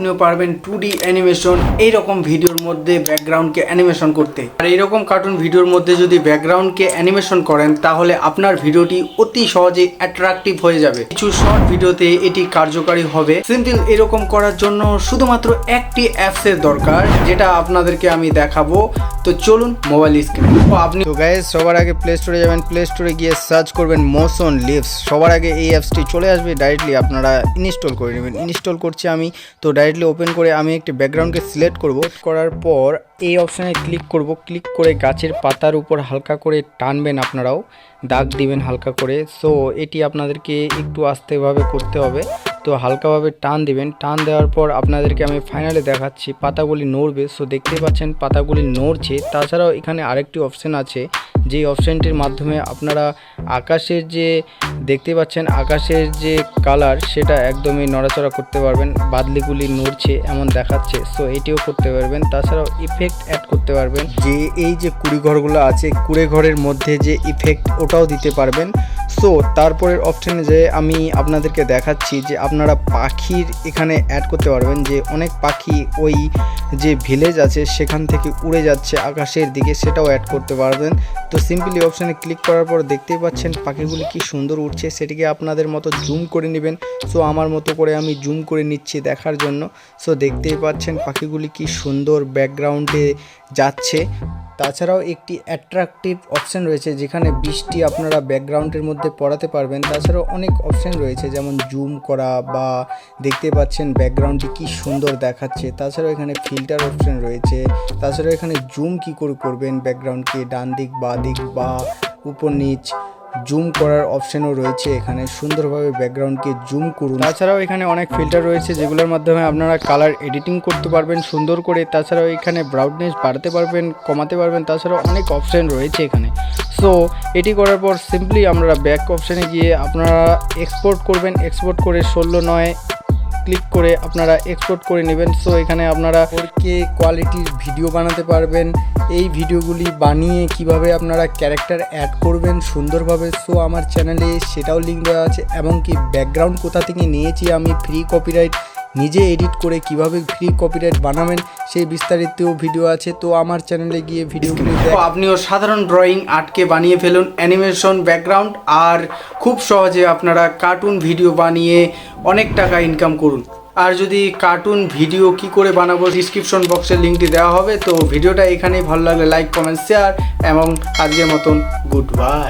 আপনিও পারবেন two D animation এইরকম ভিডিওর মধ্যে ব্যাকগ্রাউন্ডকে অ্যানিমেশন করতে। আর এইরকম কার্টুন ভিডিওর মধ্যে যদি ব্যাকগ্রাউন্ডকে অ্যানিমেশন করেন, তাহলে আপনার ভিডিওটি অতি সহজে অ্যাট্রাকটিভ হয়ে যাবে। কিছু শর্ট ভিডিওতে এটি কার্যকারী হবে। সিম্পল এরকম করার জন্য শুধুমাত্র একটি অ্যাপসের দরকার, যেটা আপনাদেরকে আমি দেখাবো। তো চলুন মোবাইল স্ক্রিনে আপনি তো গাইজ সবার আগে প্লে স্টোরে যাবেন। প্লে স্টোরে গিয়ে সার্চ করবেন মোশন লিভস সবার আগে এই অ্যাপসটি চলে আসবে। ডাইরেক্টলি আপনারা ইনস্টল করে নেবেন। ইনস্টল করছি আমি। তো ডাইরেক্টলি ওপেন করে আমি একটি ব্যাকগ্রাউন্ডকে সিলেক্ট করব। করার পর এই অপশানে ক্লিক করব। ক্লিক করে গাছের পাতার উপর হালকা করে টানবেন আপনারাও। দাগ দিবেন হালকা করে। সো এটি আপনাদেরকে একটু আস্তেভাবে করতে হবে। তো হালকাভাবে টান দিবেন। টান দেওয়ার পর আপনাদেরকে আমি ফাইনালে দেখাচ্ছি। পাতাগুলি নড়বে। সো দেখতে পাচ্ছেন পাতাগুলি নড়ছে। তাছাড়াও এখানে আরেকটি অপশান আছে। যেই অপশানটির মাধ্যমে আপনারা আকাশের যে, দেখতে পাচ্ছেন আকাশের যে কালার সেটা একদমই নড়াচড়া করতে পারবেন, বাদলিগুলি নড়ছে এমন দেখাচ্ছে সো এটিও করতে পারবেন। তাছাড়াও ইফেক্ট অ্যাড করতে পারবেন। যে এই যে কুড়ি ঘরগুলো আছে কুড়ে ঘরের মধ্যে যে ইফেক্ট ওটাও দিতে পারবেন। সো তারপরের অপশানে যে আমি আপনাদেরকে দেখাচ্ছি যে আপনারা পাখির এখানে অ্যাড করতে পারবেন যে অনেক পাখি ওই যে ভিলেজ আছে সেখান থেকে উড়ে যাচ্ছে আকাশের দিকে সেটাও অ্যাড করতে পারবেন। তো সিম্পলি অপশানে ক্লিক করার পর দেখতেই পাচ্ছেন পাখিগুলি কি সুন্দর উঠছে সেটিকে আপনাদের মতো জুম করে নেবেন। সো আমার মতো করে আমি জুম করে নিচ্ছি দেখার জন্য। সো দেখতেই পাচ্ছেন পাখিগুলি কি সুন্দর ব্যাকগ্রাউন্ডে যাচ্ছে। তাছাড়াও একটি অ্যাট্রাকটিভ অপশান রয়েছে যেখানে বৃষ্টি আপনারা ব্যাকগ্রাউন্ডের মধ্যে পড়াতে পারবেন। তাছাড়াও অনেক অপশান রয়েছে যেমন জুম করা বা দেখতে পাচ্ছেন ব্যাকগ্রাউন্ডটি কি সুন্দর দেখাচ্ছে। তাছাড়াও এখানে ফিল্টার অপশান রয়েছে। তাছাড়াও এখানে জুম কি করে করবেন ব্যাকগ্রাউন্ডকে ডান দিক বা দিক বা উপর নিচ। জুম করার অপশনও রয়েছে এখানে। সুন্দরভাবে ব্যাকগ্রাউন্ডকে জুম করুন। তাছাড়াও এখানে অনেক ফিল্টার রয়েছে যেগুলোর মাধ্যমে আপনারা কালার এডিটিং করতে পারবেন, সুন্দর করে। তাছাড়াও এখানে ব্রাউডনেস বাড়াতে পারবেন, কমাতে পারবেন, তাছাড়াও অনেক অপশান রয়েছে এখানে। সো এটি করার পর সিম্পলি আমরা ব্যাক অপশানে গিয়ে আপনারা এক্সপোর্ট করবেন। এক্সপোর্ট করে ষোলো, নয় ক্লিক করে আপনারা এক্সপোর্ট করে নেবেন। সো এখানে আপনারা ফোরকে কোয়ালিটির ভিডিও বানাতে পারবেন। এই ভিডিওগুলি বানিয়ে কীভাবে আপনারা ক্যারেক্টার অ্যাড করবেন সুন্দরভাবে সো আমার চ্যানেলে সেটাও লিঙ্ক দেওয়া আছে। এমনকি ব্যাকগ্রাউন্ড কোথা থেকে নিয়েছি আমি ফ্রি কপিরাইট নিজে এডিট করে কীভাবে ফ্রি কপিরাইট বানাবেন সেই বিস্তারিত ভিডিও আছে। তো আমার চ্যানেলে গিয়ে ভিডিওগুলি আপনিও সাধারণ ড্রয়িং আর্টকে বানিয়ে ফেলুন অ্যানিমেশন ব্যাকগ্রাউন্ড আর খুব সহজে আপনারা কার্টুন ভিডিও বানিয়ে অনেক টাকা ইনকাম করুন। আর যদি কার্টুন ভিডিও কি করে বানাবো ডিসক্রিপশন বক্সের লিঙ্কটি দেওয়া হবে। তো ভিডিওটা এখানেই ভালো লাগলে লাইক কমেন্ট শেয়ার এবং আজকের মতন গুড বাই